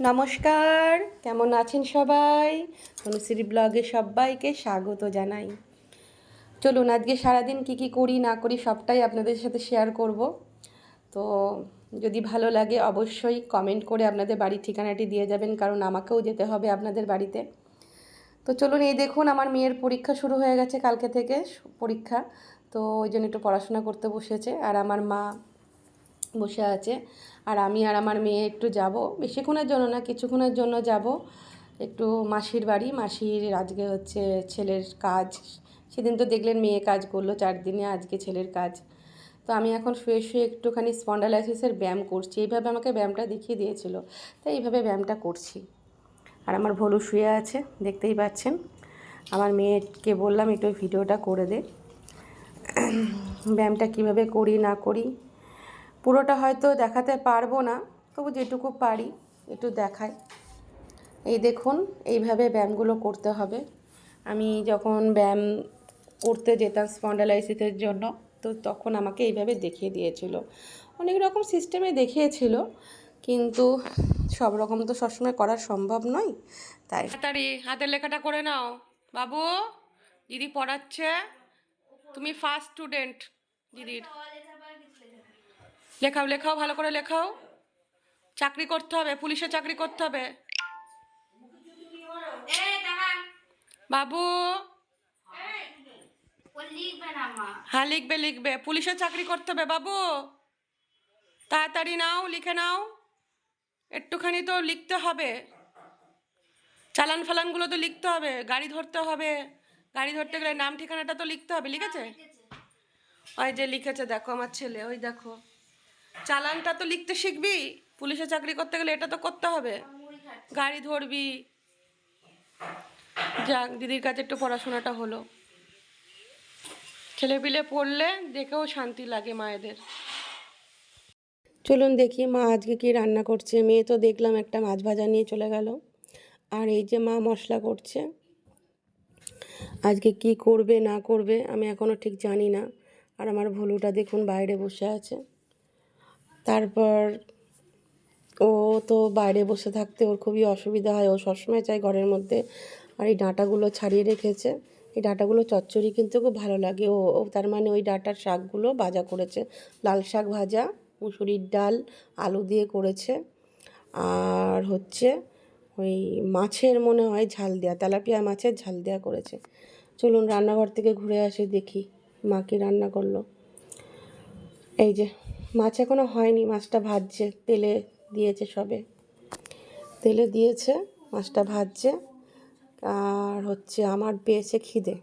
নমস্কার, কেমন আছেন সবাই? অনুশ্রী ব্লগে সবাইকে স্বাগত জানাই। চলুন, আজকে সারাদিন কি কি করি, না করি, সবটাই আপনাদের সাথে শেয়ার করব। তো যদি ভালো লাগে, অবশ্যই কমেন্ট করে আপনাদের বাড়ির ঠিকানাটি দিয়ে যাবেন, কারণ আমাকেও যেতে হবে আপনাদের বাড়িতে। তো চলুন, এই দেখুন, আমার মেয়ের পরীক্ষা শুরু হয়ে গেছে কালকে থেকে, পরীক্ষা। তো ওই জন্য একটু পড়াশোনা করতে বসেছে। আর আমার মা বসে আছে। আর আমি আর আমার মেয়ে একটু যাব। বেশিক্ষণের জন্য না, কিছুক্ষণের জন্য যাব। একটু মাসির বাড়ি। মাসির আজকে হচ্ছে ছেলের কাজ। সেদিন তো দেখলেন মেয়ে কাজ করল চার দিনে, আজকে ছেলের কাজ। তো আমি এখন শুয়ে শুয়ে একটুখানি স্পন্ডালাইসিসের ব্যায়াম করছি। এইভাবে আমাকে ব্যায়ামটা দেখিয়ে দিয়েছিল। তাই এইভাবে ব্যায়ামটা করছি। আর আমার ভলু শুয়ে আছে, দেখতেই পাচ্ছেন। আমার মেয়েকে বললাম, একটু ভিডিওটা করে দে। ব্যায়ামটা কীভাবে করি, না করি? পুরোটা হয়তো দেখাতে পারব না, তবু যেটুকু পারি একটু দেখাই। এই দেখুন, এইভাবে ব্যায়ামগুলো করতে হবে। আমি যখন ব্যায়াম করতে যেতাম স্পন্ডালাইসিসের জন্য, তো তখন আমাকে এইভাবে দেখিয়ে দিয়েছিল। অনেক রকম সিস্টেমে দেখিয়েছিল, কিন্তু সব রকম তো সবসময় করা সম্ভব নয়, তাই। তাড়াতাড়ি হাতের লেখাটা করে নাও। বাবু, দিদি পড়াচ্ছে। তুমি ফার্স্ট স্টুডেন্ট দিদির। লেখাও লেখাও ভালো করে লেখাও। চাকরি করতে হবে পুলিশে চাকরি করতে হবে। বাবু। হ্যাঁ লিখবে লিখবে। পুলিশে চাকরি করতে হবে বাবু। তাড়াতাড়ি নাও লিখে নাও। একটুখানি তো লিখতে হবে। চালান ফালানগুলো তো লিখতে হবে গাড়ি ধরতে হবে। গাড়ি ধরতে গেলে নাম ঠিকানাটা তো লিখতে হবে লিখেছে। ওই যে লিখেছে দেখো আমার ছেলে ওই দেখো। চালানটা তো লিখতে শিখবি, পুলিশে চাকরি করতে গেলে এটা তো করতে হবে। গাড়ি ধরবি। যাক, দিদির কাছে একটু পড়াশোনাটা হলো। ছেলেপিলে পড়লে দেখেও শান্তি লাগে মায়েদের। চলুন দেখি মা আজকে কি রান্না করছে। মেয়ে তো দেখলাম একটা মাছ ভাজা নিয়ে চলে গেল। আর এই যে মা মশলা করছে। আজকে কি করবে, না করবে আমি এখনও ঠিক জানি না। আর আমার ভুলুটা দেখুন বাইরে বসে আছে। তারপর ও তো বাইরে বসে থাকতে ওর খুবই অসুবিধা হয়। ও সবসময় চায় ঘরের মধ্যে। আর এই ডাঁটাগুলো ছাড়িয়ে রেখেছে। এই ডাঁটাগুলো চচ্চড়ি কিন্তু খুব ভালো লাগে। ও তার মানে ওই ডাঁটার শাকগুলো ভাজা করেছে। লাল শাক ভাজা, মুসুরির ডাল, আলু দিয়ে করেছে। আর হচ্ছে ওই মাছের মনে হয় ঝাল দেওয়া তেলাপিয়া মাছের ঝাল দেওয়া করেছে। চলুন রান্নাঘর থেকে ঘুরে আসি, দেখি মাকে রান্না করল। এই যে মাছ এখনও হয়নি, মাছটা ভাজছে, তেলে দিয়েছে সবে। তেলে দিয়েছে, মাছটা ভাজছে, আর হচ্ছে আমার পেয়েছে খিদে।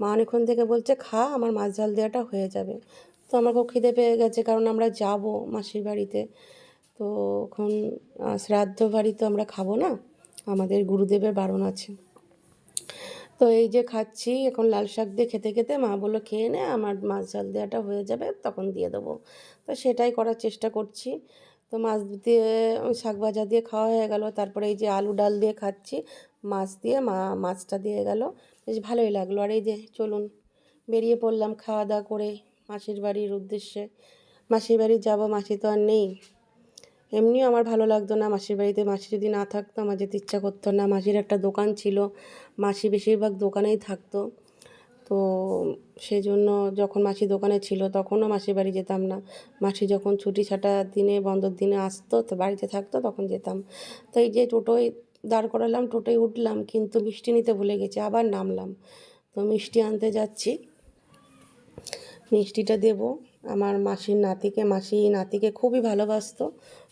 মা অনেকক্ষণ থেকে বলছে, খা, আমার মাছ ঝাল দেওয়াটা হয়ে যাবে। তো আমার খুব খিদে পেয়ে গেছে, কারণ আমরা যাব মাসির বাড়িতে। তো এখন শ্রাদ্ধ বাড়ি তো আমরা খাব না, আমাদের গুরুদেবের বারণ আছে। তো এই যে খাচ্ছি, এখন লাল শাক দিয়ে খেতে খেতে মা বলল, খেয়ে নে, আমার মাছ ঝাল দেওয়াটা হয়ে যাবে, তখন দিয়ে দেবো। তো সেটাই করার চেষ্টা করছি। তো মাছ দিয়ে, শাক ভাজা দিয়ে খাওয়া হয়ে গেল। তারপরে এই যে আলু ডাল দিয়ে খাচ্ছি, মাছ দিয়ে মা, মাছটা দিয়ে গেল। বেশ ভালোই লাগল। আর এই যে চলুন, বেরিয়ে পড়লাম খাওয়া দাওয়া করে মাসির বাড়ির উদ্দেশ্যে। মাসির বাড়ি যাব, মাসি তো আর নেই। এমনিও আমার ভালো লাগতো না। মাসির বাড়িতে মাসি যদি না থাকতো, আমার যেতে ইচ্ছা করতো না। মাসির একটা দোকান ছিল, মাসি বেশিরভাগ দোকানেই থাকতো। তো সেই জন্য যখন মাসি দোকানে ছিল, তখনও মাসির বাড়ি যেতাম না। মাসি যখন ছুটি ছাটা দিনে, বন্ধর দিনে আসতো, তো বাড়িতে থাকতো, তখন যেতাম। তো এই যে টোটোয় দাঁড় করালাম, টোটোয় উঠলাম, কিন্তু মিষ্টি নিতে ভুলে গেছি, আবার নামলাম। তো মিষ্টি আনতে যাচ্ছি। মিষ্টিটা দেব। আমার মাসির নাতিকে, মাসি নাতিকে খুবই ভালোবাসতো।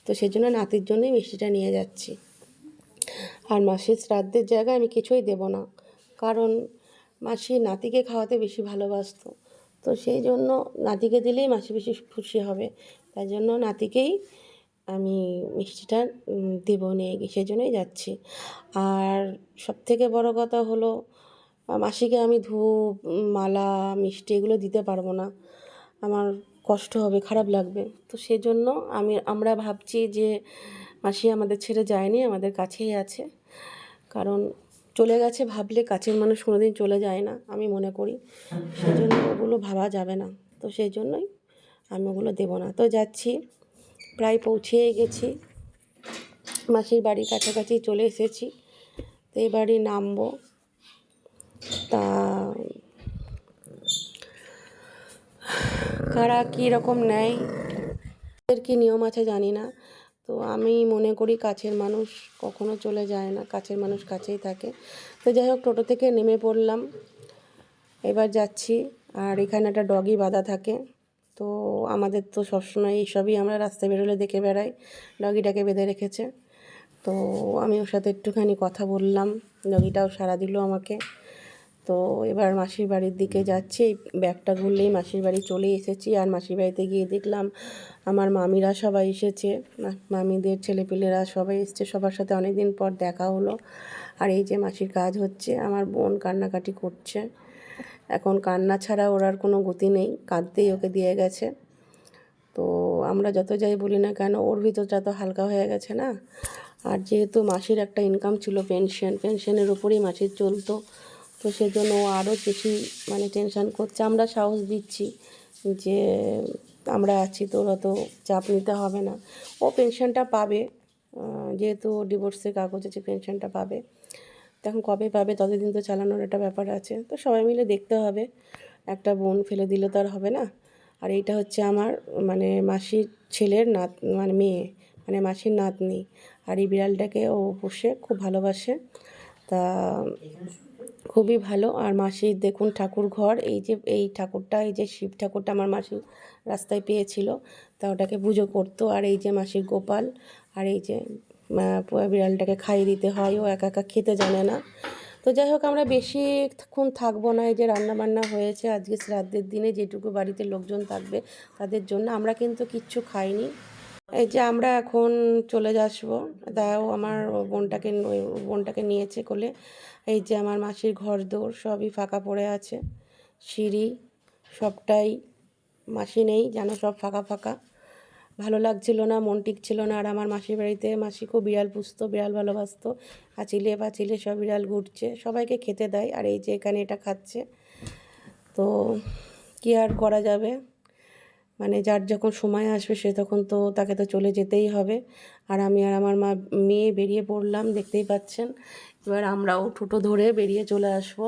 তো সেই জন্য নাতির জন্যই মিষ্টিটা নিয়ে যাচ্ছি। আর মাসির শ্রাদ্ধের জায়গায় আমি কিছুই দেব না। কারণ মাসি নাতিকে খাওয়াতে বেশি ভালোবাসতো। তো সেই জন্য নাতিকে দিলেই মাসি বেশি খুশি হবে। তাই জন্য নাতিকেই আমি মিষ্টিটা দেবো নিয়ে সেই জন্যই যাচ্ছি। আর সবথেকে বড় কথা হলো, মাসিকে আমি ধূপ, মালা, মিষ্টি এগুলো দিতে পারব না। আমার কষ্ট হবে, খারাপ লাগবে। তো সেজন্য আমি, আমরা ভাবছি যে মাসি আমাদের ছেড়ে যায়নি, আমাদের কাছেই আছে। কারণ চলে গেছে ভাবলে কাছের মানুষ কোনোদিন চলে যায় না, আমি মনে করি। সেই জন্য ওগুলো ভাবা যাবে না। তো সেই জন্যই আমি ওগুলো দেবো না। তো যাচ্ছি, প্রায় পৌঁছেই গেছি। মাসির বাড়ির কাছাকাছি চলে এসেছি। তো এই বাড়ি নামবো। তা কারা কী রকম নেয় এর কী নিয়ম আছে জানি না। তো আমি মনে করি কাছের মানুষ কখনো চলে যায় না, কাছের মানুষ কাছেই থাকে। তো যাই হোক, টোটো থেকে নেমে পড়লাম। এবার যাচ্ছি, আর এখানে একটা ডগি বাঁধা থাকে। তো আমাদের তো সবসময় এইসবই আমরা রাস্তায় বেরোলে দেখে বেড়াই ডগিটাকে বেঁধে রেখেছে। তো আমি ওর সাথে একটুখানি কথা বললাম ডগিটাও সাড়া দিল আমাকে। তো এবার মাসির বাড়ির দিকে যাচ্ছি। ব্যাগটা ঘুরলেই মাসির বাড়ি চলে এসেছি আর মাসির বাড়িতে গিয়ে দেখলাম আমার মামিরা সবাই এসেছে। মামিদের ছেলেপিলেরা সবাই এসছে। সবার সাথে অনেক দিন পর দেখা হলো। আর এই যে মাসির কাজ হচ্ছে, আমার বোন কান্নাকাটি করছে। এখন কান্না ছাড়া ওর আর কোনো গতি নেই, কাঁদতেই ওকে দিয়ে গেছে। তো আমরা যত যাই বলি না কেন, ওর ভিতরটা তো হালকা হয়ে গেছে না। আর যেহেতু মাসির একটা ইনকাম ছিল পেনশন পেনশনের উপরেই মাসির চলতো তো সেজন্য ও আরও বেশি মানে টেনশন করছে। আমরা সাহস দিচ্ছি যে আমরা আছি তোর অত চাপ নিতে হবে না। ও পেনশনটা পাবে যেহেতু ডিভোর্সের কাগজ আছে পেনশনটা পাবে। তখন কবে পাবে, ততদিন তো চালানোর একটা ব্যাপার আছে। তো সবাই মিলে দেখতে হবে, একটা বোন ফেলে দিলে তো আর হবে না। আর এইটা হচ্ছে আমার মানে মাসির ছেলের নাত মানে মেয়ে মানে মাসির নাতনি। আর এই বিড়ালটাকে ও পোষে, খুব ভালোবাসে। তা খুবই ভালো। আর মাসির দেখুন ঠাকুর ঘর, এই যে, এই ঠাকুরটা, এই যে শিব ঠাকুরটা আমার মাসি রাস্তায় পেয়েছিল, তা ওটাকে পুজো করতো। আর এই যে মাসির গোপাল, আর এই যে বিড়ালটাকে খাইয়ে দিতে হয়, ও একা একা খেতে জানে না। তো যাই হোক, আমরা বেশিক্ষণ থাকব না, এই যে রান্না বান্না হয়েছে, আজকে শ্রাদ্ধের দিনে যেটুকু বাড়িতে লোকজন থাকবে তাদের জন্য। আমরা কিন্তু কিচ্ছু খাইনি। এই যে আমরা এখন চলে আসব তাও আমার বোনটাকে বোনটাকে নিয়েছে কোলে। এই যে আমার মাসির ঘর দৌড় সবই ফাঁকা পড়ে আছে। সিঁড়ি সবটাই মাসি নেই, যেন সব ফাঁকা ফাঁকা। ভালো লাগছিল না, মন টিকছিল না। আর আমার মাসির বাড়িতে মাসি খুব বিড়াল পুষতো, বিড়াল ভালোবাসতো। আচিলে পাচিলে সব বিড়াল ঘুরছে, সবাইকে খেতে দেয়। আর এই যে এখানে এটা খাচ্ছে। তো কী আর করা যাবে? মানে যার যখন সময় আসবে সে তখন তো তাকে তো চলে যেতেই হবে। আর আমি আর আমার মা, মেয়ে বেরিয়ে পড়লাম, দেখতেই পাচ্ছেন। এবার আমরাও টোটো ধরে বেরিয়ে চলে আসব।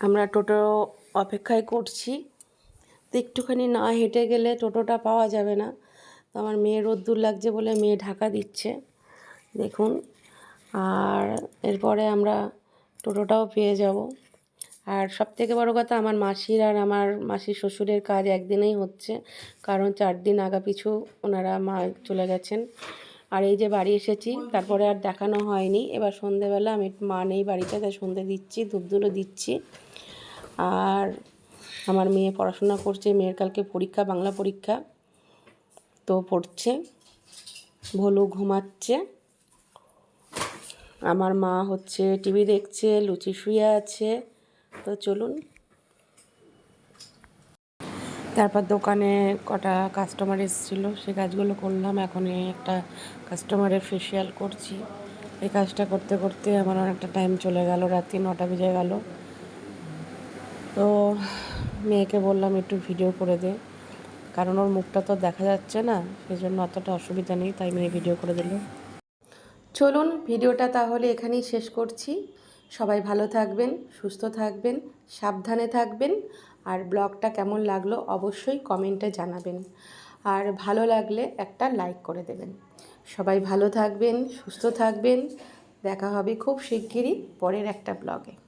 আমরা টোটো অপেক্ষায় করছি। তো একটুখানি না হেঁটে গেলে টোটোটা পাওয়া যাবে না। তো আমার মেয়ে রোদ্দুর লাগছে বলে মেয়ে ঢাকা দিচ্ছে। দেখুন, আর এরপরে আমরা টোটোটাও পেয়ে যাব। আর সব থেকে বড়ো কথা আমার মাসির আর আমার মাসির শ্বশুরের কাজ একদিনেই হচ্ছে। কারণ চার দিন আগা পিছু ওনারা মা চলে গেছেন। আর এই যে বাড়ি এসেছি, তারপরে আর দেখানো হয়নি। এবার সন্ধেবেলা আমি মা নেই বাড়িতে, তাই সন্ধে দিচ্ছি ধূপধুলো দিচ্ছি। আর আমার মেয়ে পড়াশোনা করছে, মেয়ের কালকে পরীক্ষা, বাংলা পরীক্ষা। তো পড়ছে, ভলু ঘুমাচ্ছে। আমার মা হচ্ছে টিভি দেখছে, লুচি শুয়ে আছে। তো চলুন। তারপর দোকানে কটা কাস্টমার এসেছিল সে কাজগুলো করলাম। এখন একটা কাস্টমারের ফেসিয়াল করছি। এই কাজটা করতে করতে আমার অনেকটা টাইম চলে গেল, রাত্রি নটা বেজে গেল। তো মেয়েকে বললাম, একটু ভিডিও করে দে। কারণ ওর মুখটা তো দেখা যাচ্ছে না সেই জন্য অতটা অসুবিধা নেই, তাই মেয়ে ভিডিও করে দিল। চলুন ভিডিওটা তাহলে এখানেই শেষ করছি। সবাই ভালো থাকবেন, সুস্থ থাকবেন, সাবধানে থাকবেন। আর ব্লগটা কেমন লাগল অবশ্যই কমেন্টে জানাবেন। আর ভালো লাগলে একটা লাইক করে দেবেন। সবাই ভালো থাকবেন, সুস্থ থাকবেন। দেখা হবে খুব শিগগিরই পরের একটা ব্লগে।